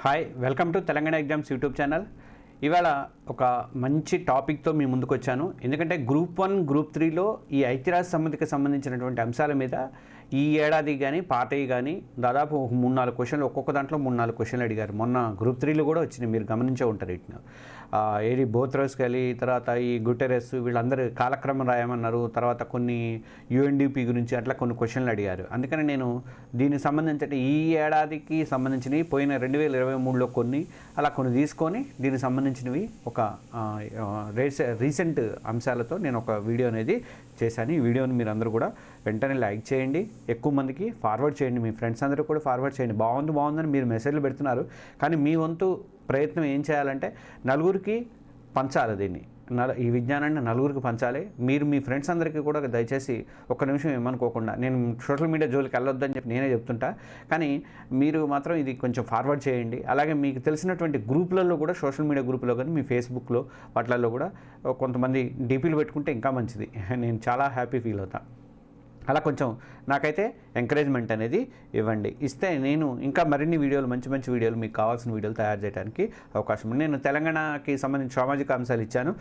Hi welcome to Telangana exams YouTube channel ఇవాళ ఒక మంచి టాపిక్తో మీ ముందుకు వచ్చాను ఎందుకంటే గ్రూప్ వన్ గ్రూప్ త్రీలో ఈ ఐక్యరాజ్య సమితికి సంబంధించినటువంటి అంశాల మీద ఈ ఏడాది కానీ పాతవి కానీ దాదాపు మూడు నాలుగు క్వశ్చన్లు ఒక్కొక్క దాంట్లో మూడు నాలుగు క్వశ్చన్లు అడిగారు. మొన్న గ్రూప్ త్రీలో కూడా వచ్చినాయి మీరు గమనించే ఉంటారు వీటిని. ఏది బోత్రోస్ కలిగి తర్వాత ఈ గుటెరెస్ వీళ్ళందరూ కాలక్రమం రాయమన్నారు తర్వాత కొన్ని యుఎన్డిపి గురించి అట్లా కొన్ని క్వశ్చన్లు అడిగారు. అందుకని నేను దీనికి సంబంధించి ఈ ఏడాదికి సంబంధించినవి పోయిన రెండు వేల ఇరవై మూడులో కొన్ని అలా కొన్ని తీసుకొని దీనికి సంబంధించినవి ఒక రీసె రీసెంట్ అంశాలతో నేను ఒక వీడియో అనేది చేశాను. ఈ వీడియోని మీరు అందరూ కూడా వెంటనే లైక్ చేయండి. ఎక్కువ మందికి ఫార్వర్డ్ చేయండి. మీ ఫ్రెండ్స్ అందరూ కూడా ఫార్వర్డ్ చేయండి. బాగుంది బాగుందని మీరు మెసేజ్లు పెడుతున్నారు. కానీ మీ వంతు ప్రయత్నం ఏం చేయాలంటే నలుగురికి పంచాలి దీన్ని. నల ఈ విజ్ఞానాన్ని నలుగురికి పంచాలి. మీరు మీ ఫ్రెండ్స్ అందరికీ కూడా దయచేసి ఒక్క నిమిషం ఏమనుకోకుండా నేను సోషల్ మీడియా జోలికి వెళ్ళొద్దని చెప్పి నేనే చెప్తుంటా. కానీ మీరు మాత్రం ఇది కొంచెం ఫార్వర్డ్ చేయండి. అలాగే మీకు తెలిసినటువంటి గ్రూపులలో కూడా సోషల్ మీడియా గ్రూపులో కానీ మీ ఫేస్బుక్లో వాటిలలో కూడా కొంతమంది డీపీలు పెట్టుకుంటే ఇంకా మంచిది. నేను చాలా హ్యాపీ ఫీల్ అవుతాను అలా కొంచెం నాకైతే ఎంకరేజ్మెంట్ అనేది ఇవ్వండి. ఇస్తే నేను ఇంకా మరిన్ని వీడియోలు మంచి మంచి వీడియోలు మీకు కావాల్సిన వీడియోలు తయారు చేయడానికి అవకాశం ఉంది. నేను తెలంగాణకి సంబంధించిన సామాజిక అంశాలు ఇచ్చాను.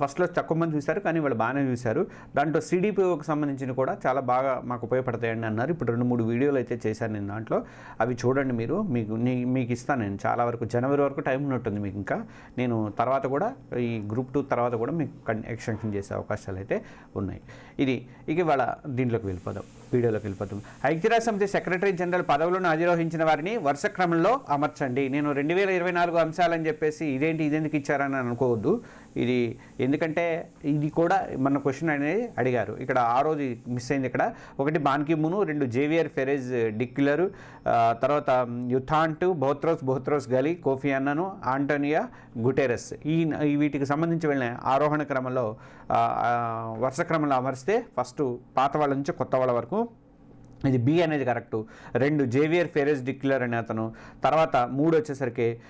ఫస్ట్లో తక్కువ మంది చూశారు కానీ వాళ్ళు బాగానే చూశారు. దాంట్లో సిడిపిఓకి సంబంధించిన కూడా చాలా బాగా మాకు ఉపయోగపడతాయండి అన్నారు. ఇప్పుడు రెండు మూడు వీడియోలు అయితే చేశాను నేను దాంట్లో. అవి చూడండి మీరు. మీకు మీకు ఇస్తాను నేను. చాలా వరకు జనవరి వరకు టైం ఉన్నట్టుంది మీకు ఇంకా. నేను తర్వాత కూడా ఈ గ్రూప్ టూ తర్వాత కూడా మీకు ఎక్స్టెన్షన్ చేసే అవకాశాలు అయితే ఉన్నాయి. ఇది ఇక ఇవాళ దీంట్లోకి వెళ్ళిపోదాం. వీడియోలోకి వెళ్ళిపోతాం. ఐక్యరాజ్య సమితి సెక్రటరీ జనరల్ పదవులను అధిరోహించిన వారిని వరుస క్రమంలో అమర్చండి. నేను రెండు వేల ఇరవై నాలుగు అంశాలని చెప్పేసి ఇదేంటి ఇదెందుకు ఇచ్చారని అనుకోవద్దు. ఇది ఎందుకంటే ఇది కూడా మన క్వశ్చన్ అనేది అడిగారు. ఇక్కడ ఆ రోజు మిస్ అయింది ఇక్కడ. ఒకటి బాన్కిమును రెండు జేవియర్ ఫెరేజ్ డిక్యులరు తర్వాత U Thant Boutros Boutros Ghali Kofi Annan Antonio Guterres. ఈ వీటికి సంబంధించి వెళ్ళిన ఆరోహణ క్రమంలో వరుస క్రమంలో అమరిస్తే ఫస్ట్ పాత వాళ్ళ నుంచి కొత్త వాళ్ళ వరకు ఇది బి అనేది కరెక్టు. రెండు జేవియర్ ఫెరెస్ డిక్లర్ అనే అతను. తర్వాత మూడు వచ్చేసరికి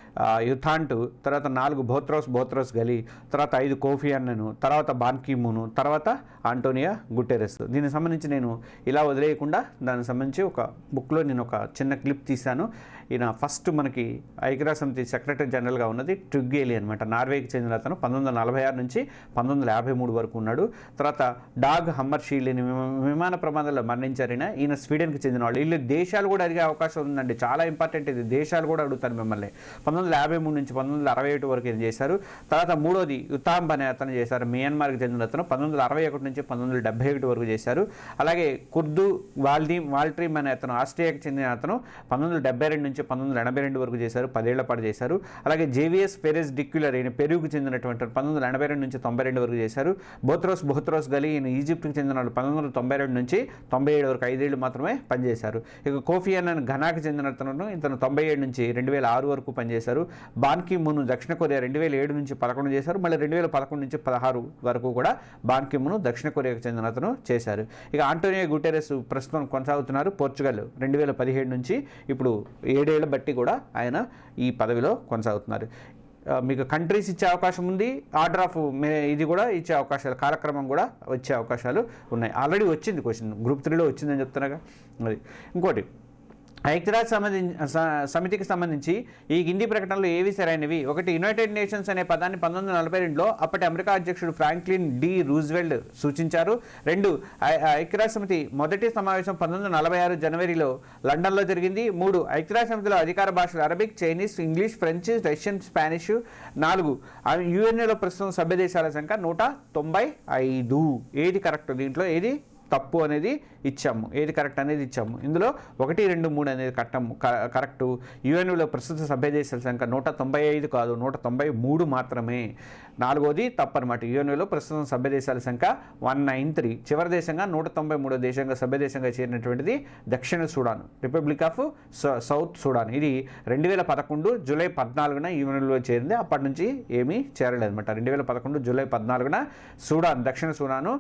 యుథాంటు. తర్వాత నాలుగు బోత్రోస్ బోత్రోస్ గలీ. తర్వాత ఐదు కోఫీ అన్నను. తర్వాత బాన్కీమును. తర్వాత ఆంటోనియా గుటెరెస్. దీనికి సంబంధించి నేను ఇలా వదిలేయకుండా దానికి సంబంధించి ఒక బుక్లో నేను ఒక చిన్న క్లిప్ తీశాను. ఈయన ఫస్ట్ మనకి ఐక్యరాజ్య సమితి సెక్రటరీ జనరల్గా ఉన్నది ట్రిగ్గేలి అనమాట నార్వేకి చెందిన అతను పంతొమ్మిది వందల నలభై ఆరు నుంచి పంతొమ్మిది వందల యాభై మూడు వరకు ఉన్నాడు. తర్వాత డాగ్ హమ్మర్ షీల్డ్ విమాన ప్రమాదంలో మరణించారైన ఈయన స్వీడన్కి చెందిన వాళ్ళు వీళ్ళు దేశాలు కూడా అడిగే అవకాశం ఉందండి. చాలా ఇంపార్టెంట్ ఇది. దేశాలు కూడా అడుగుతారు మిమ్మల్ని. పంతొమ్మిది వందల యాభై మూడు నుంచి పంతొమ్మిది వందల అరవై ఒకటి వరకు ఈయన చేశారు. తర్వాత మూడోది యుతాంబ్ అనే అతను చేశారు. మియన్మార్కి చెందిన అతను పంతొమ్మిది వందల అరవై ఒకటి నుంచి పంతొమ్మిది వందల డెబ్బై ఒకటి వరకు చేశారు. అలాగే కుర్దు వాల్దీమ్ వాల్ట్రీమ్ అనే అతను ఆస్ట్రియాకి చెందిన అతను పంతొమ్మిది వందల డెబ్బై రెండు నుంచి పంతొమ్మిది వందల ఎనభై రెండు వరకు చేశారు పదేళ్ళ పాటు చేశారు. అలాగే జేవిఎస్ ఫెరెస్ డిక్యులర్ ఈయన పెరుగుకు చెందినటువంటి పంతొమ్మిది వందల ఎనభై రెండు నుంచి తొంభై రెండు వరకు చేశారు. బోత్రోస్ బోత్రోస్ గలి ఈయన ఈజిప్ట్కి చెందిన వాళ్ళు పంతొమ్మిది వందల తొంభై రెండు నుంచి తొంభై ఏడు వరకు ఐదేళ్ళు మాత్రమే పనిచేశారు. ఇక కోఫీ అన్న ఘనాకి చెందిన అతను ఇతను తొంభై ఏడు నుంచి రెండు వేల ఆరు వరకు పనిచేశారు. బాన్కి మును దక్షిణ కొరియా రెండు వేల ఏడు నుంచి పదకొండు చేశారు. మళ్ళీ రెండు వేల పదకొండు నుంచి పదహారు వరకు కూడా బాన్కి మును దక్షిణ కొరియాకు చెందిన అతను చేశారు. ఇక ఆంటోనియో గుటెరెస్ ప్రస్తుతం కొనసాగుతున్నారు. పోర్చుగల్ రెండు వేల పదిహేడు నుంచి ఇప్పుడు ఏడేళ్ళ బట్టి కూడా ఆయన ఈ పదవిలో కొనసాగుతున్నారు. మీకు కంట్రీస్ ఇచ్చే అవకాశం ఉంది ఆర్డర్ ఆఫ్ మే ఇది కూడా ఇచ్చే అవకాశాలు కాలక్రమం కూడా వచ్చే అవకాశాలు ఉన్నాయి. ఆల్రెడీ వచ్చింది క్వశ్చన్ గ్రూప్ త్రీలో వచ్చిందని చెప్తున్నాగా. అది ఇంకోటి ఐక్యరాజ్య సంబంధించి సమితికి సంబంధించి ఈ గిండి ప్రకటనలు ఏవి సరైనవి? ఒకటి యునైటెడ్ నేషన్స్ అనే పదాన్ని పంతొమ్మిది వందల నలభై రెండులో అప్పటి అమెరికా అధ్యక్షుడు ఫ్రాంక్లిన్ డి రూజ్వెల్డ్ సూచించారు. రెండు ఐక్యరాజ్య సమితి మొదటి సమావేశం పంతొమ్మిది వందల నలభై ఆరు జనవరిలో లండన్లో జరిగింది. మూడు ఐక్యరాజ్య సమితిలో అధికార భాషలు Arabic Chinese English French Russian Spanish. నాలుగు యుఎన్ఏలో ప్రస్తుతం సభ్య దేశాల సంఖ్య నూట తొంభై ఐదు. ఏది కరెక్ట్ దీంట్లో? ఏది? తప్పు అనేది ఇచ్చాము. ఏది కరెక్ట్ అనేది ఇచ్చాము. ఇందులో ఒకటి రెండు మూడు అనేది కట్టము. కరెక్టు. యుఎన్లో ప్రస్తుత సభ్య దేశాల సంఖ్య నూట తొంభై ఐదు కాదు నూట తొంభై మూడు మాత్రమే. నాలుగోది తప్పనమాట. అనమాట ప్రస్తుతం సభ్య దేశాల సంఖ్య వన్ నైన్ త్రీ. చివరి దేశంగా నూట తొంభై మూడో దేశంగా సభ్య దేశంగా చేరినటువంటిది దక్షిణ Sudan republic of South Sudan. ఇది రెండు వేల పదకొండు జూలై పద్నాలుగున యూనియన్లో చేరింది. అప్పటి నుంచి ఏమీ చేరలేదు అనమాట రెండు వేల పదకొండు జూలై పద్నాలుగున సూడాన్ దక్షిణ సూడాను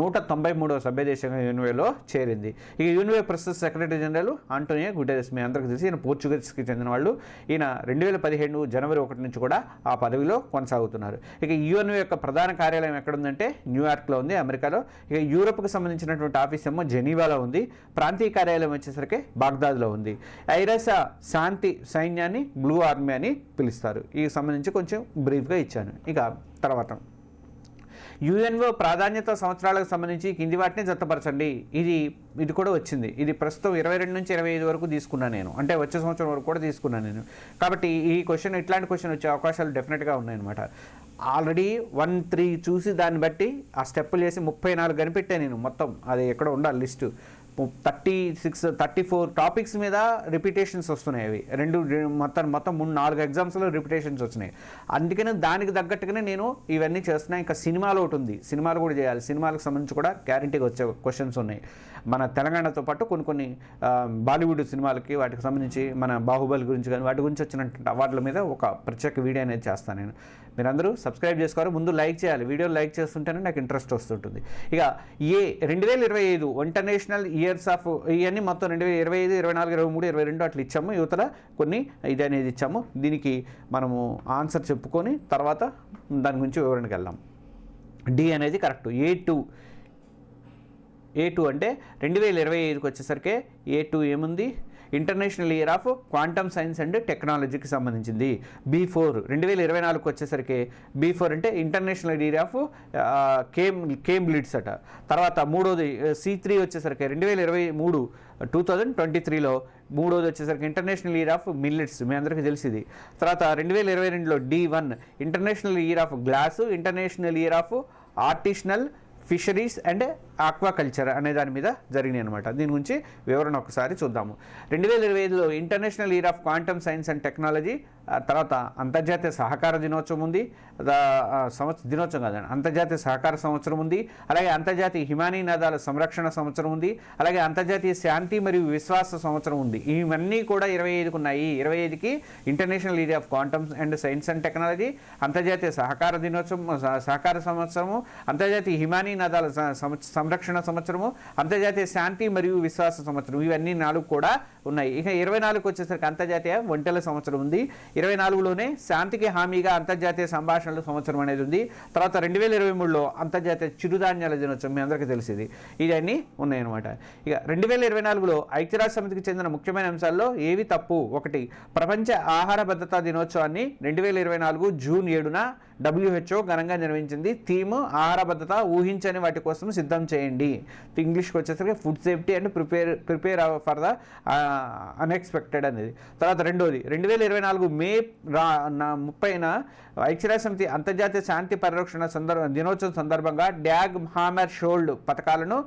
నూట తొంభై మూడో సభ్య దేశంగా యూనివేలో చేరింది. ఇక యూనివే ప్రస్తుత సెక్రటరీ జనరల్ ఆంటోనియో గుటెరస్ మీ అందరికీ తెలిసి ఈయన పోర్చుగీస్కి చెందిన వాళ్ళు ఈయన రెండు వేల పదిహేను జనవరి ఒకటి నుంచి కూడా ఆ పదవిలో కొనసాగుతున్నారు. ఇక యూఎన్ఓ యొక్క ప్రధాన కార్యాలయం ఎక్కడుందంటే న్యూయార్క్లో ఉంది అమెరికాలో. ఇక యూరోప్కి సంబంధించినటువంటి ఆఫీస్ ఏమో జెనీవాలో ఉంది. ప్రాంతీయ కార్యాలయం వచ్చేసరికి బాగ్దాద్లో ఉంది. ఐరాస శాంతి సైన్యాన్ని బ్లూ ఆర్మీ అని పిలుస్తారు. ఈ సంబంధించి కొంచెం బ్రీఫ్గా ఇచ్చాను. ఇక తర్వాత. యుఎన్ఓ ప్రాధాన్యత సంవత్సరాలకు సంబంధించి కింది వాటిని జతపరచండి. ఇది ఇది కూడా వచ్చింది. ఇది ప్రస్తుతం ఇరవై రెండు నుంచి ఇరవై ఐదు వరకు తీసుకున్నాను నేను. అంటే వచ్చే సంవత్సరం వరకు కూడా తీసుకున్నాను నేను. కాబట్టి ఈ క్వశ్చన్ ఇట్లాంటి క్వశ్చన్ వచ్చే అవకాశాలు డెఫినెట్గా ఉన్నాయన్నమాట. ఆల్రెడీ వన్ త్రీ చూసి దాన్ని బట్టి ఆ స్టెప్పులు చేసి ముప్పై నాలుగు కనిపెట్టాను నేను మొత్తం. అది ఎక్కడ ఉండాలి list. Thirty six thirty four topics మీద రిపిటేషన్స్ వస్తున్నాయి అవి. రెండు మొత్తం మొత్తం మూడు నాలుగు ఎగ్జామ్స్లో రిపిటేషన్స్ వచ్చినాయి. అందుకనే దానికి తగ్గట్టుగానే నేను ఇవన్నీ చేస్తున్నాను ఇంకా సినిమాలో ఒకటి ఉంది. సినిమాలు కూడా చేయాలి. సినిమాలకు సంబంధించి కూడా గ్యారంటీగా వచ్చే క్వశ్చన్స్ ఉన్నాయి. మన తెలంగాణతో పాటు కొన్ని కొన్ని బాలీవుడ్ సినిమాలకి వాటికి సంబంధించి మన బాహుబలి గురించి కానీ వాటి గురించి వచ్చినటువంటి అవార్డుల మీద ఒక ప్రత్యేక వీడియో అనేది చేస్తాను నేను. మీరందరూ సబ్స్క్రైబ్ చేసుకోవాలి ముందు లైక్ చేయాలి. వీడియో లైక్ చేస్తుంటేనే నాకు ఇంట్రెస్ట్ వస్తుంటుంది. ఇక ఏ రెండు వేల ఇరవై ఐదు ఇంటర్నేషనల్ ఇయర్స్ ఆఫ్ ఇవన్నీ మొత్తం రెండు వేల ఇరవై ఐదు ఇరవై నాలుగు ఇరవై మూడు ఇరవై రెండు అట్లా ఇచ్చాము. యువతల కొన్ని ఇది అనేది ఇచ్చాము. దీనికి మనము ఆన్సర్ చెప్పుకొని తర్వాత దాని గురించి వివరణకి వెళ్దాం. డి అనేది correct A two A two అంటే రెండు వేల ఇరవై ఐదుకి వచ్చేసరికి ఏ టూ ఏముంది? International year of quantum science and టెక్నాలజీకి సంబంధించింది. బీ ఫోర్ రెండు వేల ఇరవై నాలుగుకి వచ్చేసరికి బీ ఫోర్ అంటే international year of cam camelids అట. తర్వాత మూడోది సి త్రీ వచ్చేసరికి రెండు వేల ఇరవై మూడు టూ థౌజండ్ ట్వంటీ త్రీలో మూడోది వచ్చేసరికి ఇంటర్నేషనల్ ఇయర్ ఆఫ్ మిల్లెట్స్ మీ అందరికీ తెలిసింది తర్వాత రెండు వేల ఇరవై రెండులో D one international year of glass international year of artisanal fisheries and aquaculture అనే దాని మీద జరిగినాయి అనమాట దీని గురించి వివరణ ఒకసారి చూద్దాము. రెండు వేల ఇరవై ఐదులో international year of quantum science and technology తర్వాత అంతర్జాతీయ సహకార దినోత్సవం ఉంది. సంవత్సరం దినోత్సవం కాదండి అంతర్జాతీయ సహకార సంవత్సరం ఉంది. అలాగే అంతర్జాతీయ హిమానీ నదాల సంరక్షణ సంవత్సరం ఉంది. అలాగే అంతర్జాతీయ శాంతి మరియు విశ్వాస సంవత్సరం ఉంది. ఇవన్నీ కూడా ఇరవై ఐదుకు ఉన్నాయి ఇరవై ఐదుకి international year of quantum and science and technology అంతర్జాతీయ సహకార దినోత్సవం సహకార సంవత్సరము అంతర్జాతీయ హిమానీ నదాల సంరక్షణ సంవత్సరము అంతర్జాతీయ శాంతి మరియు విశ్వాస సంవత్సరం ఇవన్నీ నాలుగు కూడా ఉన్నాయి. ఇక ఇరవై నాలుగు వచ్చేసరికి అంతర్జాతీయ ఒంటెల సంవత్సరం ఉంది. ఇరవై నాలుగులోనే శాంతికి హామీగా అంతర్జాతీయ సంభాషణల సంవత్సరం అనేది ఉంది. తర్వాత రెండు వేల ఇరవై మూడులో అంతర్జాతీయ చిరుధాన్యాల దినోత్సవం మీ అందరికీ తెలిసింది. ఇవన్నీ ఉన్నాయన్నమాట. ఇక రెండు వేల ఇరవై నాలుగులో ఐక్యరాజ్య సమితికి చెందిన ముఖ్యమైన అంశాల్లో ఏవి తప్పు? ఒకటి ప్రపంచ ఆహార భద్రతా దినోత్సవాన్ని రెండు వేల ఇరవై నాలుగు జూన్ ఏడున డబ్ల్యూహెచ్ఓ ఘనంగా నిర్వహించింది. థీమ్ ఆహార భద్రత ఊహించని వాటి కోసం సిద్ధం చేయండి. ఇంగ్లీష్కి వచ్చేసరికి food safety and prepare prepare for the unexpected అనేది. తర్వాత రెండోది రెండు వేల ఇరవై నాలుగు మే రా నా ముప్పైన ఐక్యరాజ్య సమితి అంతర్జాతీయ శాంతి పరిరక్షణ సందర్భ దినోత్సవం సందర్భంగా డ్యాగ్ హామర్ షోల్డ్ పథకాలను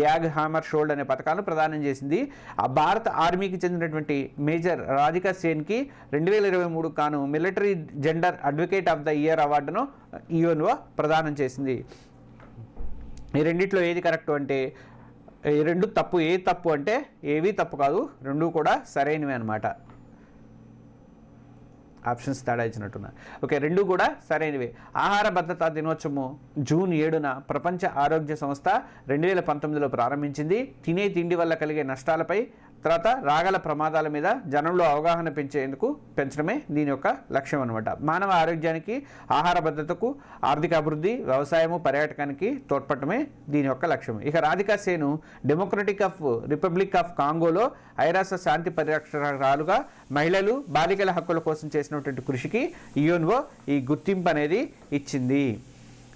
డ్యాగ్ హామర్ షోల్డ్ అనే పథకాలను ప్రదానం చేసింది. ఆ భారత ఆర్మీకి చెందినటువంటి మేజర్ రాధికా సేన్కి రెండు వేల ఇరవై మూడు కాను military gender advocate of the year అవార్డును యుఎన్ఓ ప్రదానం చేసింది. ఈ రెండిట్లో ఏది కరెక్ట్ అంటే ఈ రెండు తప్పు. ఏది తప్పు అంటే ఏవి తప్పు కాదు రెండు కూడా సరైనవి అనమాట ఆప్షన్స్ తేడా ఇచ్చినట్టున్నా ఓకే రెండు కూడా సరైనవి. ఆహార భద్రతా దినోత్సవం జూన్ ఏడున ప్రపంచ ఆరోగ్య సంస్థ రెండు వేల పంతొమ్మిదిలో ప్రారంభించింది. తినే తిండి వల్ల కలిగే నష్టాలపై తర్వాత రాగల ప్రమాదాల మీద జనంలో అవగాహన పెంచేందుకు పెంచడమే దీని యొక్క లక్ష్యం అనమాట మానవ ఆరోగ్యానికి ఆహార భద్రతకు ఆర్థిక అభివృద్ధి వ్యవసాయము పర్యాటకానికి తోడ్పడమే దీని యొక్క లక్ష్యం. ఇక Radhika Sen democratic of republic of కాంగోలో ఐరాస శాంతి పరిరక్షకురాలుగా మహిళలు బాలికల హక్కుల కోసం చేసినటువంటి కృషికి యుఎన్ఓ ఈ గుర్తింపు అనేది ఇచ్చింది.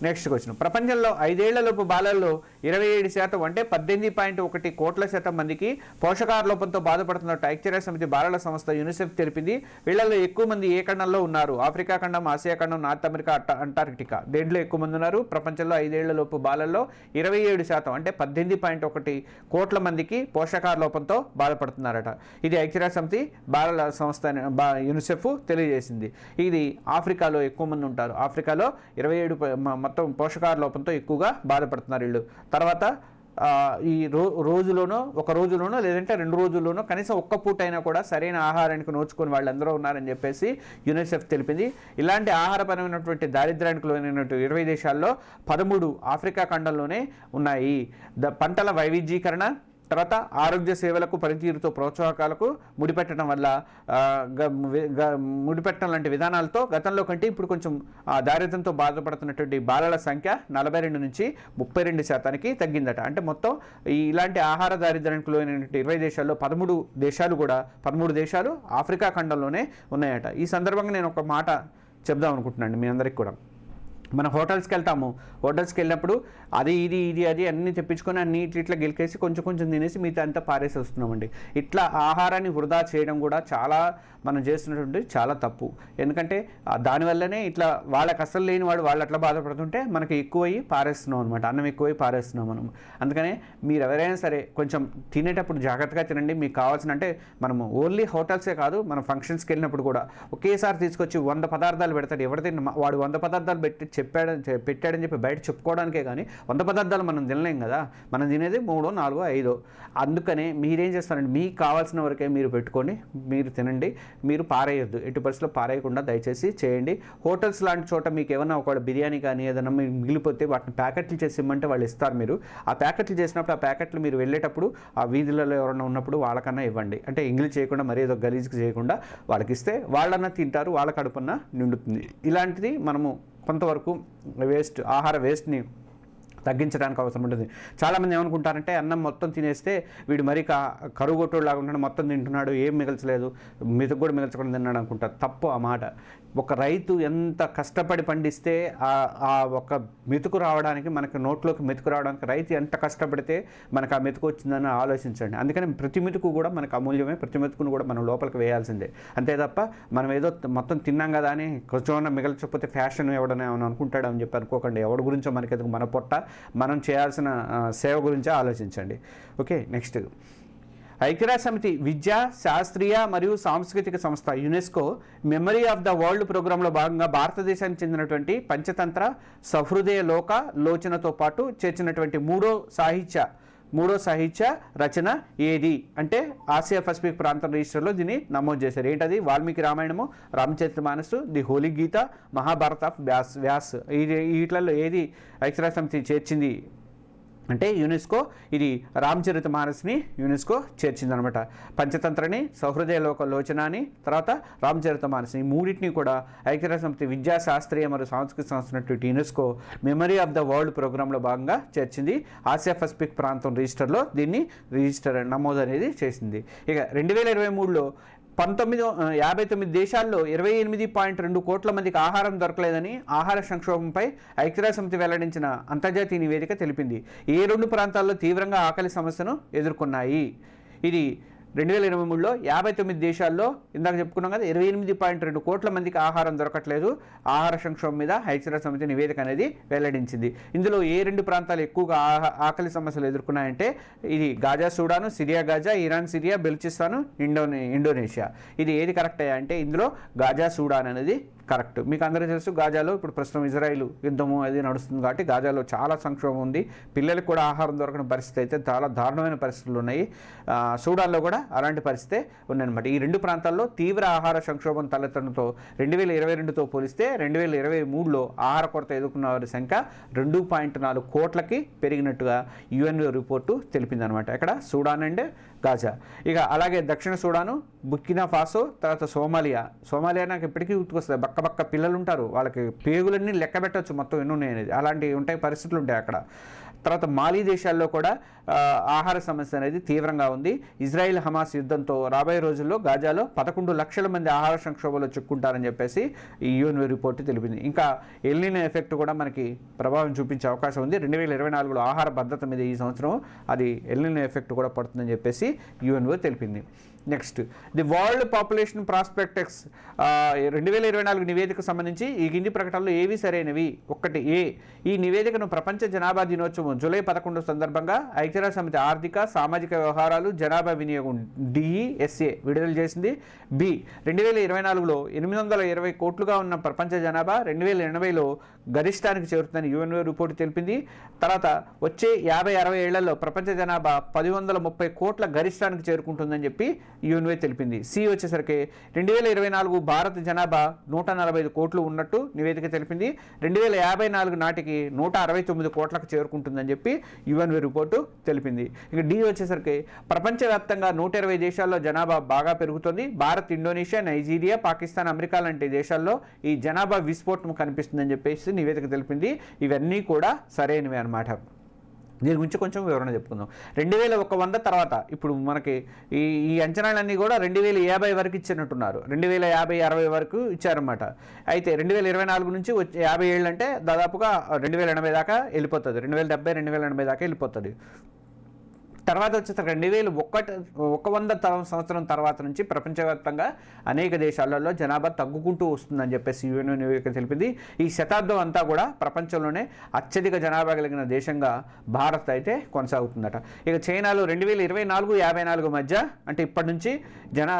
నెక్స్ట్ క్వశ్చన్ ప్రపంచంలో ఐదేళ్ళలోపు బాలల్లో ఇరవై ఏడు శాతం అంటే పద్దెనిమిది పాయింట్ ఒకటి కోట్ల శాతం మందికి పోషకాహార లోపంతో బాధపడుతున్నట్టు ఐక్యరాజ్య సమితి బాలల సంస్థ యూనిసెఫ్ తెలిపింది. వీళ్ళల్లో ఎక్కువ మంది ఏ ఖండంలో ఉన్నారు? ఆఫ్రికా ఖండం ఆసియా ఖండం నార్త్ అమెరికా అట్ట- అంటార్కిటికా. దేంట్లో ఎక్కువ మంది ఉన్నారు? ప్రపంచంలో ఐదేళ్ళలోపు బాలల్లో ఇరవై ఏడు శాతం అంటే పద్దెనిమిది పాయింట్ ఒకటి కోట్ల మందికి పోషకాహార లోపంతో బాధపడుతున్నారట. ఇది ఐక్యరాజ్య సమితి బాలల సంస్థ అని- బా యూనిసెఫ్ తెలియజేసింది. ఇది ఆఫ్రికాలో ఎక్కువ మంది ఉంటారు. ఆఫ్రికాలో ఇరవై ఏడు మొత్తం పోషకాహార లోపంతో ఎక్కువగా బాధపడుతున్నారు వీళ్ళు. తర్వాత ఈ రో రోజులోనో ఒక రోజులోనో లేదంటే రెండు రోజుల్లోనో కనీసం ఒక్క పూట అయినా కూడా సరైన ఆహారానికి నోచుకొని వాళ్ళందరూ ఉన్నారని చెప్పేసి యునిసెఫ్ తెలిపింది. ఇలాంటి ఆహారపరమైనటువంటి దారిద్ర్యానికి లోనైనటువంటి ఇరవై దేశాల్లో పదమూడు ఆఫ్రికా ఖండంలోనే ఉన్నాయి. ద పంటల వైవిధ్యీకరణ తర్వాత ఆరోగ్య సేవలకు పనితీరుతో ప్రోత్సాహకాలకు ముడిపెట్టడం వల్ల ముడిపెట్టడం లాంటి విధానాలతో గతంలో కంటే ఇప్పుడు కొంచెం ఆ, దారిద్ర్యంతో బాధపడుతున్నటువంటి బాలల సంఖ్య నలభై రెండు నుంచి ముప్పై రెండు శాతానికి తగ్గిందట. అంటే మొత్తం ఇలాంటి ఆహార దారిద్ర్యానికి లోనైనటువంటి ఇరవై దేశాల్లో పదమూడు దేశాలు కూడా పదమూడు దేశాలు ఆఫ్రికా ఖండంలోనే ఉన్నాయట. ఈ సందర్భంగా నేను ఒక మాట చెప్దాం అనుకుంటున్నాను మీ అందరికి కూడా. మనం హోటల్స్కి వెళ్తాము. హోటల్స్కి వెళ్ళినప్పుడు అది ఇది ఇది అది అన్నీ తెప్పించుకొని అన్ని ఇట్లా ఇట్లా గెలికేసి కొంచెం కొంచెం తినేసి మిగతా అంతా పారేసి వస్తున్నామండి. ఇట్లా ఆహారాన్ని వృధా చేయడం కూడా చాలా మనం చేస్తున్నటువంటి చాలా తప్పు. ఎందుకంటే దానివల్లనే ఇట్లా వాళ్ళకి అసలు లేని వాడు వాళ్ళు అట్లా బాధపడుతుంటే మనకి ఎక్కువయ్యి పారేస్తున్నాం అనమాట అన్నం ఎక్కువై పారేస్తున్నాం మనం. అందుకనే మీరు ఎవరైనా సరే కొంచెం తినేటప్పుడు జాగ్రత్తగా తినండి. మీకు కావాల్సిన అంటే మనము ఓన్లీ హోటల్సే కాదు మనం ఫంక్షన్స్కి వెళ్ళినప్పుడు కూడా ఒకేసారి తీసుకొచ్చి వంద పదార్థాలు పెడతాడు. ఎవరు తిన్న వాడు వంద పదార్థాలు పెట్టి చెప్పాడని పెట్టాడని చెప్పి బయట చెప్పుకోవడానికే కానీ వంద పదార్థాలు మనం తినలేం కదా. మనం తినేది మూడో నాలుగో ఐదో. అందుకనే మీరేం చేస్తారంటే మీకు కావాల్సిన వరకే మీరు పెట్టుకొని మీరు తినండి మీరు పారేయొద్దు. ఎటు పరిస్థితుల్లో పారేయకుండా దయచేసి చేయండి. హోటల్స్ లాంటి చోట మీకు ఏమైనా ఒక బిర్యానీ కానీ ఏదైనా మీరు మిగిలిపోతే వాటిని ప్యాకెట్లు చేసి ఇమ్మంటే వాళ్ళు ఇస్తారు మీరు. ఆ ప్యాకెట్లు చేసినప్పుడు ఆ ప్యాకెట్లు మీరు వెళ్ళేటప్పుడు ఆ వీధులలో ఎవరైనా ఉన్నప్పుడు వాళ్ళకన్నా ఇవ్వండి. అంటే ఇంగ్లీష్ చేయకుండా మరీ ఏదో గలీజ్కి చేయకుండా వాళ్ళకి ఇస్తే వాళ్ళన్నా తింటారు వాళ్ళ కడుపున్నా నిండుతుంది. ఇలాంటిది మనము కొంతవరకు వేస్ట్ ఆహార వేస్ట్ని తగ్గించడానికి అవసరం ఉంటుంది. చాలామంది ఏమనుకుంటారంటే అన్నం మొత్తం తినేస్తే వీడు మరీ కా కరువు మొత్తం తింటున్నాడు ఏం మిగల్చలేదు మిగతా కూడా మిగల్చకుండా తిన్నాడు అనుకుంటారు తప్పు ఆ మాట. ఒక రైతు ఎంత కష్టపడి పండిస్తే ఆ ఒక మెతుకు రావడానికి మనకి నోట్లోకి మెతుకు రావడానికి రైతు ఎంత కష్టపడితే మనకు ఆ మెతుకు వచ్చిందని ఆలోచించండి. అందుకని ప్రతి మెతుకు కూడా మనకు అమూల్యమే ప్రతి మెతుకును కూడా మనం లోపలికి వేయాల్సిందే. అంతే తప్ప మనం ఏదో మొత్తం తిన్నాం కదా అని కొంచెం మిగల్చకపోతే ఫ్యాషన్ ఎవడనే ఏమైనా అనుకుంటాడు అని చెప్పి అనుకోకండి. ఎవడి గురించో మనకి ఎందుకు మన పొట్ట మనం చేయాల్సిన సేవ గురించి ఆలోచించండి. Okay next. ఐక్యరాజ్య సమితి విద్యా శాస్త్రీయ మరియు సాంస్కృతిక సంస్థ UNESCO memory of the world ప్రోగ్రాంలో భాగంగా భారతదేశానికి చెందినటువంటి పంచతంత్ర సహృదయ లోక లోచనతో పాటు చేర్చినటువంటి మూడో సాహిత్య మూడో సాహిత్య రచన ఏది? అంటే ఆసియా పసిఫిక్ ప్రాంతం రిజిస్టర్లో దీన్ని నమోదు చేశారు. ఏంటది? Valmiki Ramayana Ramcharitmanas the holy Gita Mahabharata of Vyas Vyas. ఇది వీటిలలో ఏది ఐక్యరాజ్య సమితి చేర్చింది? అంటే యునెస్కో ఇది రామచరిత మానస్ని యునెస్కో చేర్చిందనమాట. పంచతంత్రని సహృదయ లోక లోచనాని తర్వాత రామచరిత మానసిని. మూడింటిని కూడా ఐక్యరాజ్యసమితి విద్యా శాస్త్రీయ మరియు సాంస్కృతిక సంస్థ UNESCO memory of the world ప్రోగ్రాంలో భాగంగా చేర్చింది. ఆసియా పసిఫిక్ ప్రాంతం రిజిస్టర్లో దీన్ని రిజిస్టర్ నమోదు అనేది చేసింది. ఇక రెండు వేల ఇరవై మూడులో పంతొమ్మిది యాభై తొమ్మిది దేశాల్లో ఇరవై ఎనిమిది పాయింట్ రెండు కోట్ల మందికి ఆహారం దొరకలేదని ఆహార సంక్షోభంపై ఐక్యరాజ్యసమితి వెల్లడించిన అంతర్జాతీయ నివేదిక తెలిపింది. ఏ రెండు ప్రాంతాల్లో తీవ్రంగా ఆకలి సమస్యను ఎదుర్కొన్నాయి. ఇది రెండు వేల ఇరవై మూడులో యాభై తొమ్మిది దేశాల్లో ఇందాక చెప్పుకున్నాం కదా ఇరవై ఎనిమిది పాయింట్ రెండు కోట్ల మందికి ఆహారం దొరకట్లేదు. ఆహార సంక్షోభం మీద ఐక్యరాజ్య సమితి నివేదిక అనేది వెల్లడించింది. ఇందులో ఏ రెండు ప్రాంతాలు ఎక్కువగా ఆహా- ఆకలి సమస్యలు ఎదుర్కొన్నాయంటే ఇది Gaza Sudan Syria Gaza Iran Syria Balochistan Indo Indonesia. ఇది ఏది కరెక్ట్ అయ్యా అంటే ఇందులో గాజా సూడాన్ అనేది కరెక్ట్. మీకు అందరూ తెలుసు గాజాలో ఇప్పుడు ప్రస్తుతం ఇజ్రాయిల్ యుద్ధము అది నడుస్తుంది కాబట్టి గాజాలో చాలా సంక్షోభం ఉంది. పిల్లలకు కూడా ఆహారం దొరకని పరిస్థితి అయితే చాలా దారుణమైన పరిస్థితులు ఉన్నాయి. ఆ, సూడాన్లో కూడా అలాంటి పరిస్థితే ఉందన్నమాట ఈ రెండు ప్రాంతాల్లో తీవ్ర ఆహార సంక్షోభం తలెత్తడంతో రెండు వేల ఇరవై రెండుతో పోలిస్తే రెండు వేల ఇరవై మూడులో ఆహార కొరత ఎదుర్కొన్న వారి సంఖ్య రెండు పాయింట్ నాలుగు కోట్లకి పెరిగినట్టుగా యుఎన్ రిపోర్టు తెలిపిందనమాట ఇక్కడ సూడాన్ అండ్ గాజా. ఇక అలాగే దక్షిణ సూడాను బుక్కినా ఫాసో తర్వాత సోమాలియా. సోమాలియా నాకు ఇప్పటికీ గుర్తుకొస్తుంది. బక్క బక్క పిల్లలు ఉంటారు వాళ్ళకి పేగులన్నీ లెక్క పెట్టచ్చు మొత్తం ఎన్ని ఉన్నాయి అనేది అలాంటి ఉంటాయి పరిస్థితులు ఉంటాయి అక్కడ. తర్వాత మాలీ దేశాల్లో కూడా ఆహార సమస్య అనేది తీవ్రంగా ఉంది. ఇజ్రాయిల్ హమాస్ యుద్ధంతో రాబోయే రోజుల్లో గాజాలో పదకొండు లక్షల మంది ఆహార సంక్షోభంలో చిక్కుంటారని చెప్పేసి ఈ యూఎన్ఓ రిపోర్ట్ తెలిపింది. ఇంకా ఎల్నిన ఎఫెక్ట్ కూడా మనకి ప్రభావం చూపించే అవకాశం ఉంది. రెండు వేల ఇరవై నాలుగులో ఆహార భద్రత మీద ఈ సంవత్సరం అది ఎల్నిన ఎఫెక్ట్ కూడా పడుతుందని చెప్పేసి యూఎన్ఓ తెలిపింది. Next the world population prospects రెండు వేల ఇరవై నాలుగు నివేదిక సంబంధించి ఈ కింది ప్రకటనలు ఏవి సరైనవి? ఒకటి ఏ. ఈ నివేదికను ప్రపంచ జనాభా దినోత్సవం జూలై పదకొండు సందర్భంగా ఐక్యరాజ్య సమితి ఆర్థిక సామాజిక వ్యవహారాలు జనాభా వినియోగం డిఈఎస్ఏ విడుదల చేసింది. బి రెండు వేల ఇరవై నాలుగులో ఎనిమిది వందల ఇరవై కోట్లుగా ఉన్న ప్రపంచ జనాభా రెండు వేల ఎనభైలో గరిష్టానికి చేరుతుందని యుఎన్ఓ రిపోర్టు తెలిపింది. తర్వాత వచ్చే యాభై అరవై ఏళ్ళలో ప్రపంచ జనాభా పది వందల ముప్పై కోట్ల గరిష్టానికి చేరుకుంటుందని చెప్పి యుఎన్ఓ తెలిపింది. సి వచ్చేసరికి రెండు వేల ఇరవై నాలుగు భారత జనాభా నూట నలభై ఐదు కోట్లు ఉన్నట్టు నివేదిక తెలిపింది. రెండు వేల యాభై నాలుగు నాటికి నూట అరవై తొమ్మిది కోట్లకు చేరుకుంటుందని చెప్పి యుఎన్వే రిపోర్టు తెలిపింది. ఇక డి వచ్చేసరికి ప్రపంచవ్యాప్తంగా నూట ఇరవై దేశాల్లో జనాభా బాగా పెరుగుతుంది. Bharat Indonesia Nigeria Pakistan America లాంటి దేశాల్లో ఈ జనాభా విస్ఫోటం కనిపిస్తుందని చెప్పేసి నివేదిక తెలిపింది. ఇవన్నీ కూడా సరైనవి అన్నమాట. దీని గురించి కొంచెం వివరణ చెప్పుకుందాం. రెండు వేల ఒక వంద తర్వాత ఇప్పుడు మనకి ఈ ఈ అంచనాలన్నీ కూడా రెండు వేల యాభై వరకు ఇచ్చినట్టున్నారు. రెండు వేల యాభై అరవై వరకు ఇచ్చారన్నమాట. అయితే రెండు వేల ఇరవై నాలుగు నుంచి వచ్చే యాభై ఏళ్ళు అంటే దాదాపుగా రెండు వేల ఎనభై దాకా వెళ్ళిపోతుంది. రెండు వేల డెబ్బై రెండు వేల ఎనభై దాకా వెళ్ళిపోతుంది. తర్వాత వచ్చేసరికి రెండు వేలు ఒకటి ఒక వంద తరం సంవత్సరం తర్వాత నుంచి ప్రపంచవ్యాప్తంగా అనేక దేశాలలో జనాభా తగ్గుకుంటూ వస్తుందని చెప్పేసి యూఎన్ నివేదిక తెలిపింది. ఈ శతాబ్దం అంతా కూడా ప్రపంచంలోనే అత్యధిక జనాభా కలిగిన దేశంగా భారత్ అయితే కొనసాగుతుందట. ఇక చైనాలో రెండు వేల ఇరవై నాలుగు యాభై నాలుగు మధ్య అంటే ఇప్పటి నుంచి జనా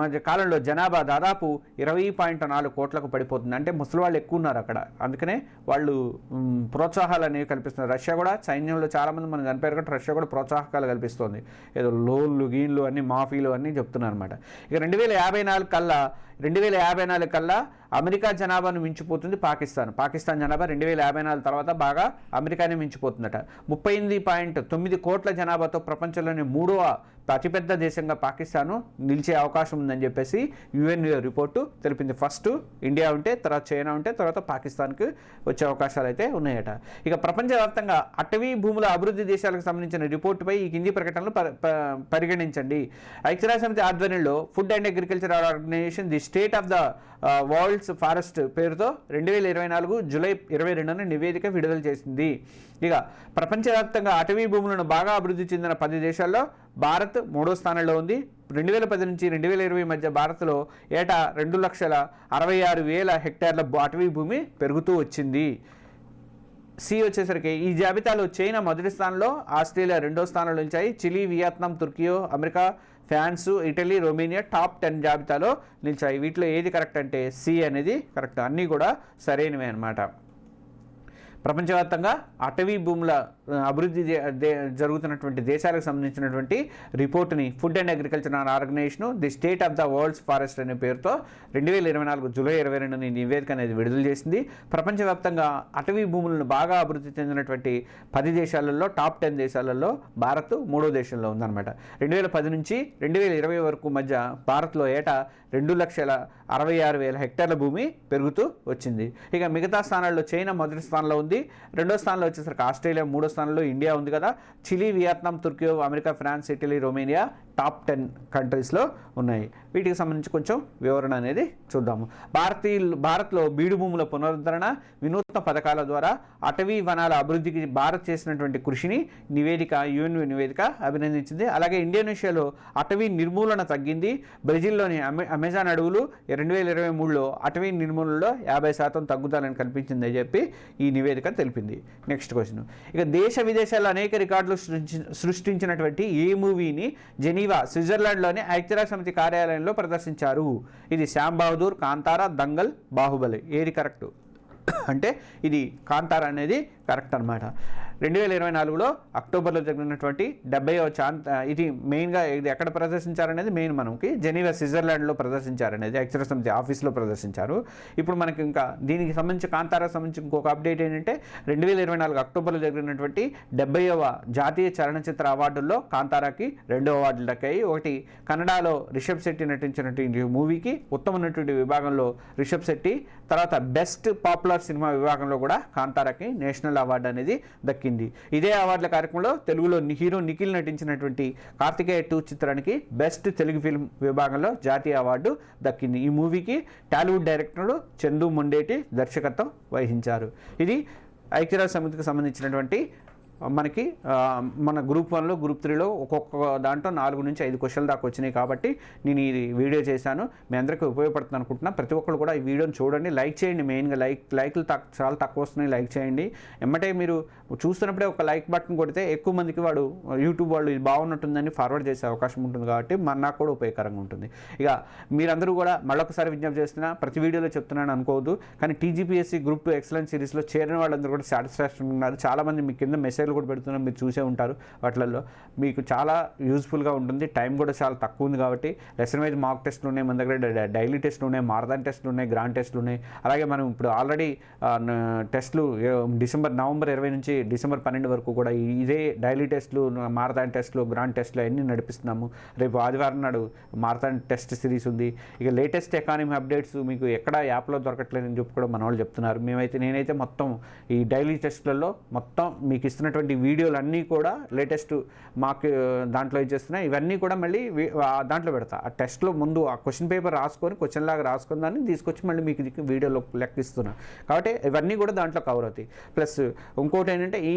మధ్య కాలంలో జనాభా దాదాపు ఇరవై పాయింట్ నాలుగు కోట్లకు పడిపోతుంది. అంటే ముసలి వాళ్ళు ఎక్కువ ఉన్నారు అక్కడ. అందుకనే వాళ్ళు ప్రోత్సాహాలు అనేవి కల్పిస్తున్నారు. రష్యా కూడా సైన్యంలో చాలామంది మనకు కనిపారు కాబట్టి రష్యా కూడా ప్రోత్సాహకాలు కల్పిస్తోంది. ఏదో లోన్లు గీన్లు అన్ని మాఫీలు అన్నీ చెప్తున్నారు అనమాట ఇక రెండు వేల యాభై నాలుగు కల్లా రెండు వేల యాభై నాలుగు కల్లా అమెరికా జనాభాను మించిపోతుంది పాకిస్తాన్. పాకిస్తాన్ జనాభా రెండు వేల యాభై నాలుగు తర్వాత బాగా అమెరికానే మించిపోతుందట. ముప్పై ఎనిమిది పాయింట్ తొమ్మిది కోట్ల జనాభాతో ప్రపంచంలోని మూడవ అతిపెద్ద దేశంగా పాకిస్తాను నిలిచే అవకాశం ఉందని చెప్పేసి యుఎన్ రిపోర్టు తెలిపింది. ఫస్ట్ ఇండియా ఉంటే తర్వాత చైనా ఉంటే తర్వాత పాకిస్తాన్కి వచ్చే అవకాశాలు అయితే ఉన్నాయట. ఇక ప్రపంచవ్యాప్తంగా అటవీ భూముల అభివృద్ధి దేశాలకు సంబంధించిన రిపోర్టుపై ఈ కింది ప్రకటనలు ప- పరిగణించండి. ఐక్యరాజ్య సమితి ఆధ్వర్యంలో food and agriculture organization Disha state of the world's forest పేరుతో రెండు వేల ఇరవై నాలుగు జూలై ఇరవై రెండున నివేదిక విడుదల చేసింది. ఇక ప్రపంచవ్యాప్తంగా అటవీ భూములను బాగా అభివృద్ధి చెందిన పది దేశాల్లో భారత్ మూడో స్థానంలో ఉంది. రెండు వేల పది నుంచి రెండు వేల ఇరవై మధ్య భారత్లో ఏటా రెండు లక్షల అరవై ఆరు వేల హెక్టార్ల అటవీ భూమి పెరుగుతూ వచ్చింది. సి వచ్చేసరికి ఈ జాబితాలో చైనా మొదటి స్థానంలో ఆస్ట్రేలియా రెండో స్థానంలో నిలిచాయి. Chile Vietnam Turkiye America France Italy Romania top ten జాబితాలో నిలిచాయి. వీటిలో ఏది కరెక్ట్ అంటే సి అనేది కరెక్ట్. అన్నీ కూడా సరైనవే అన్నమాట. ప్రపంచవ్యాప్తంగా అటవీ భూముల అభివృద్ధి జరుగుతున్నటువంటి దేశాలకు సంబంధించినటువంటి రిపోర్టుని food and agriculture organization the state of the world's forest అనే పేరుతో రెండు వేల ఇరవై నాలుగు జూలై ఇరవై రెండుని నివేదిక అనేది విడుదల చేసింది. ప్రపంచవ్యాప్తంగా అటవీ భూములను బాగా అభివృద్ధి చెందినటువంటి పది దేశాలలో టాప్ టెన్ దేశాలలో భారత్ మూడో దేశంలో ఉందన్నమాట. రెండు వేల పది నుంచి రెండు వేల ఇరవై వరకు మధ్య భారత్లో ఏటా రెండు లక్షల అరవై ఆరు వేల హెక్టార్ల భూమి పెరుగుతూ వచ్చింది. ఇక మిగతా స్థానాల్లో చైనా మొదటి స్థానంలో ఉంది. రెండో స్థానంలో వచ్చేసరికి ఆస్ట్రేలియా మూడో స్థానంలో ఇండియా ఉంది కదా. Chile Vietnam Turkiye America France Italy Romania top ten కంట్రీస్లో ఉన్నాయి. వీటికి సంబంధించి కొంచెం వివరణ అనేది చూద్దాము. భారతీయ భారత్లో బీడు భూముల పునరుద్ధరణ వినూత్న పథకాల ద్వారా అటవీ వనాల అభివృద్ధికి భారత్ చేసినటువంటి కృషిని నివేదిక యుఎన్ నివేదిక అభినందించింది. అలాగే ఇండోనేషియాలో అటవీ నిర్మూలన తగ్గింది. బ్రెజిల్లోని అమె అమెజాన్ అడవులు రెండు వేల ఇరవై మూడులో అటవీ నిర్మూలనలో యాభై శాతం తగ్గుదలని కనిపించిందని చెప్పి ఈ నివేదిక తెలిపింది. Next question. ఇక దేశ విదేశాల్లో అనేక రికార్డులు సృష్టించినటువంటి ఈ మూవీని జెనీవా స్విట్జర్లాండ్లోని ఐక్యరాజ్య సమితి కార్యాలయంలో ప్రదర్శించారు. ఇది శ్యామ్ బహదూర్ కాంతారా దంగల్ బాహుబలి. ఏది కరెక్ట్? అంటే ఇది కాంతారా అనేది కరెక్ట్ అనమాట రెండు వేల ఇరవై నాలుగులో అక్టోబర్లో జరిగినటువంటి డెబ్బైవ చాంత ఇది మెయిన్గా ఇది ఎక్కడ ప్రదర్శించారనేది మెయిన్ మనకి జెనీవా స్విట్జర్లాండ్లో ప్రదర్శించారనేది అక్షర సమితి ఆఫీస్లో ప్రదర్శించారు. ఇప్పుడు మనకి ఇంకా దీనికి సంబంధించి కాంతారా సంబంధించి ఇంకొక అప్డేట్ ఏంటంటే రెండు వేల ఇరవై నాలుగు అక్టోబర్లో జరిగినటువంటి డెబ్బైవ జాతీయ చలనచిత్ర అవార్డుల్లో కాంతారాకి రెండో అవార్డులు దక్కాయి. ఒకటి కన్నడలో రిషబ్ శెట్టి నటించినటువంటి మూవీకి ఉత్తమ విభాగంలో రిషబ్ శెట్టి తర్వాత బెస్ట్ పాపులర్ సినిమా విభాగంలో కూడా కాంతారాకి నేషనల్ అవార్డు అనేది దక్కింది. ఇదే అవార్డుల కార్యక్రమంలో తెలుగులో హీరో నిఖిల్ నటించినటువంటి కార్తికేయ టూ చిత్రానికి బెస్ట్ తెలుగు ఫిల్మ్ విభాగంలో జాతీయ అవార్డు దక్కింది. ఈ మూవీకి టాలీవుడ్ డైరెక్టర్ చందు మొండేటి దర్శకత్వం వహించారు. ఇది ఐక్యరాజ్య సమితికి సంబంధించినటువంటి మనకి మన గ్రూప్ వన్లో గ్రూప్ త్రీలో ఒక్కొక్క దాంట్లో నాలుగు నుంచి ఐదు క్వశ్చన్లు దాకా వచ్చినాయి కాబట్టి నేను ఈ వీడియో చేశాను. మీ అందరికీ ఉపయోగపడుతుంది అనుకుంటున్నా. ప్రతి ఒక్కరు కూడా ఈ వీడియోని చూడండి. లైక్ చేయండి మెయిన్గా. లైక్ లైక్లు తక్ చాలా తక్కువ వస్తున్నాయి. లైక్ చేయండి. ఎమ్మటే మీరు చూస్తున్నప్పుడే ఒక లైక్ బటన్ కొడితే ఎక్కువ మందికి వాడు యూట్యూబ్ వాళ్ళు ఇది బాగున్నట్టుందని ఫార్వర్డ్ చేసే అవకాశం ఉంటుంది కాబట్టి మన నాకు కూడా ఉపయోగకరంగా ఉంటుంది. ఇక మీరందరూ కూడా మళ్ళొకసారి విజ్ఞప్తి చేస్తున్నా ప్రతి వీడియోలో చెప్తున్నాను అనుకోవద్దు. కానీ టీజీపీఎస్సీ గ్రూప్ టూ ఎక్సలెన్స్ సిరీస్లో చేరిన వాళ్ళందరూ కూడా సాటిస్ఫాక్షన్ ఉన్నారు. చాలామంది మీ కింద మెసేజ్ మెసేజ్లు కూడా పెడుతున్నాం మీరు చూసే ఉంటారు వాటిల్లో. మీకు చాలా యూజ్ఫుల్గా ఉంటుంది టైం కూడా చాలా తక్కువ ఉంది కాబట్టి లెసన్ వైజ్ మాక్ టెస్ట్లు ఉన్నాయి మన దగ్గర డైలీ టెస్ట్లు ఉన్నాయి మారదాన్ టెస్ట్లు ఉన్నాయి గ్రాండ్ టెస్ట్లు ఉన్నాయి. అలాగే మనం ఇప్పుడు ఆల్రెడీ టెస్ట్లు డిసెంబర్ నవంబర్ ఇరవై నుంచి డిసెంబర్ పన్నెండు వరకు కూడా ఇదే డైలీ టెస్ట్లు మారథాన్ టెస్ట్లు గ్రాండ్ టెస్ట్లు అన్నీ నడిపిస్తున్నాము. రేపు ఆదివారం నాడు మారథాన్ టెస్ట్ సిరీస్ ఉంది. ఇక లేటెస్ట్ ఎకానమీ అప్డేట్స్ మీకు ఎక్కడ యాప్లో దొరకట్లేదని చెప్పి కూడా మన వాళ్ళు చెప్తున్నారు. మేమైతే నేనైతే మొత్తం ఈ డైలీ టెస్ట్లలో మొత్తం మీకు ఇస్తున్న వీడియోలు అన్నీ కూడా లేటెస్ట్ మాకు దాంట్లో ఇచ్చేస్తున్నాయి ఇవన్నీ కూడా మళ్ళీ దాంట్లో పెడతా. ఆ టెస్ట్లో ముందు ఆ క్వశ్చన్ పేపర్ రాసుకొని క్వశ్చన్ లాగా రాసుకొని దాన్ని తీసుకొచ్చి మళ్ళీ మీకు ఇది వీడియోలో లెక్కిస్తున్నా. కాబట్టి ఇవన్నీ కూడా దాంట్లో కవర్ అవుతాయి. ప్లస్ ఇంకోటి ఏంటంటే ఈ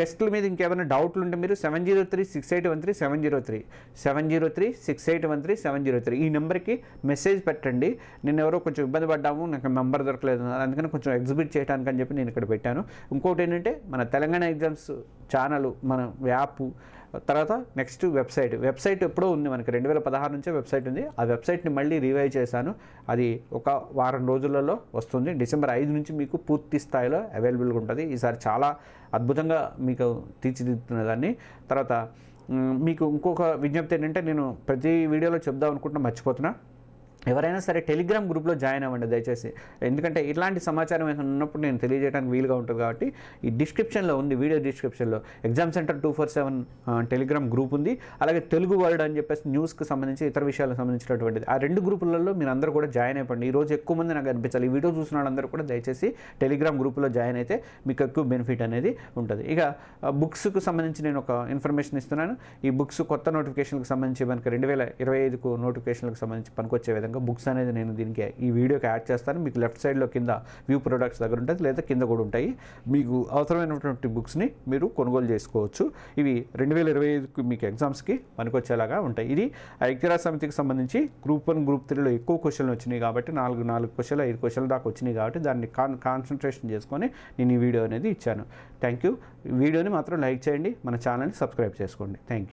టెస్ట్ల మీద ఇంకేమైనా డౌట్లు ఉంటే మీరు seven zero three six eight one three seven zero three seven zero three six eight one three seven zero three ఈ నెంబర్కి మెసేజ్ పెట్టండి. నేను ఎవరో కొంచెం ఇబ్బంది పడ్డాము నాకు నెంబర్ దొరకలేదు అందుకని కొంచెం ఎగ్జిబిట్ చేయడానికి అని చెప్పి నేను ఇక్కడ పెట్టాను. ఇంకోటి ఏంటంటే మన తెలంగాణ ఎగ్జామ్స్ ఛానల్ మన యాప్ తర్వాత నెక్స్ట్ వెబ్సైట్. వెబ్సైట్ ఎప్పుడో ఉంది మనకి. రెండు వేల పదహారు నుంచే వెబ్సైట్ ఉంది. ఆ వెబ్సైట్ని మళ్ళీ రివైవ్ చేశాను. అది ఒక వారం రోజులలో వస్తుంది. డిసెంబర్ ఐదు నుంచి మీకు పూర్తి స్థాయిలో అవైలబుల్గా ఉంటుంది. ఈసారి చాలా అద్భుతంగా మీకు తీర్చిదిద్దుతున్న దాన్ని. తర్వాత మీకు ఇంకొక విజ్ఞప్తి ఏంటంటే నేను ప్రతి వీడియోలో చెప్దాం అనుకుంటున్నా మర్చిపోతున్నా. ఎవరైనా సరే టెలిగ్రామ్ గ్రూప్లో జాయిన్ అవ్వండి దయచేసి. ఎందుకంటే ఇట్లాంటి సమాచారం ఏమైనా ఉన్నప్పుడు నేను తెలియజేయడానికి వీలుగా ఉంటుంది కాబట్టి ఈ డిస్క్రిప్షన్లో ఉంది వీడియో డిస్క్రిప్షన్లో. Exam centre two four seven Telegram group ఉంది. అలాగే తెలుగు వరల్డ్ అని చెప్పేసి న్యూస్కి సంబంధించి ఇతర విషయాలకు సంబంధించినటువంటిది. ఆ రెండు గ్రూపులలో మీరు అందరూ కూడా జాయిన్ అయిపోండి. ఈ రోజు ఎక్కువ మంది నాకు అనిపించాలి. ఈ వీడియో చూసిన వాళ్ళందరూ కూడా దయచేసి టెలిగ్రామ్ గ్రూప్లో జాయిన్ అయితే మీకు ఎక్కువ బెనిఫిట్ అనేది ఉంటుంది. ఇక బుక్స్కు సంబంధించి నేను ఒక ఇన్ఫర్మేషన్ ఇస్తున్నాను. ఈ బుక్స్ కొత్త నోటిఫికేషన్కి సంబంధించి మనకి రెండు వేల ఇరవై ఐదుకు నోటిఫికేషన్లకు సంబంధించి పనికొచ్చే విధంగా బుక్స్ అనేది నేను దీనికి ఈ వీడియోకి యాడ్ చేస్తాను. మీకు లెఫ్ట్ సైడ్లో కింద వ్యూ ప్రొడక్ట్స్ దగ్గర ఉంటుంది లేదా కింద కూడా ఉంటాయి. మీకు అవసరమైనటువంటి బుక్స్ని మీరు కొనుగోలు చేసుకోవచ్చు. ఇవి రెండు వేల ఇరవై ఐదుకి మీకు ఎగ్జామ్స్కి పనికొచ్చేలాగా ఉంటాయి. ఇది ఐక్యరా సమితికి సంబంధించి గ్రూప్ వన్ గ్రూప్ త్రీలో ఎక్కువ క్వశ్చన్లు వచ్చినాయి కాబట్టి నాలుగు నాలుగు క్వశ్చన్లు ఐదు క్వశ్చన్లు దాకా వచ్చినాయి కాబట్టి దాన్ని కాన్ కాన్సన్ట్రేషన్ చేసుకొని నేను ఈ వీడియో అనేది ఇచ్చాను. Thank you. వీడియోని మాత్రం లైక్ చేయండి మన ఛానల్ని సబ్స్క్రైబ్ చేసుకోండి. Thank you.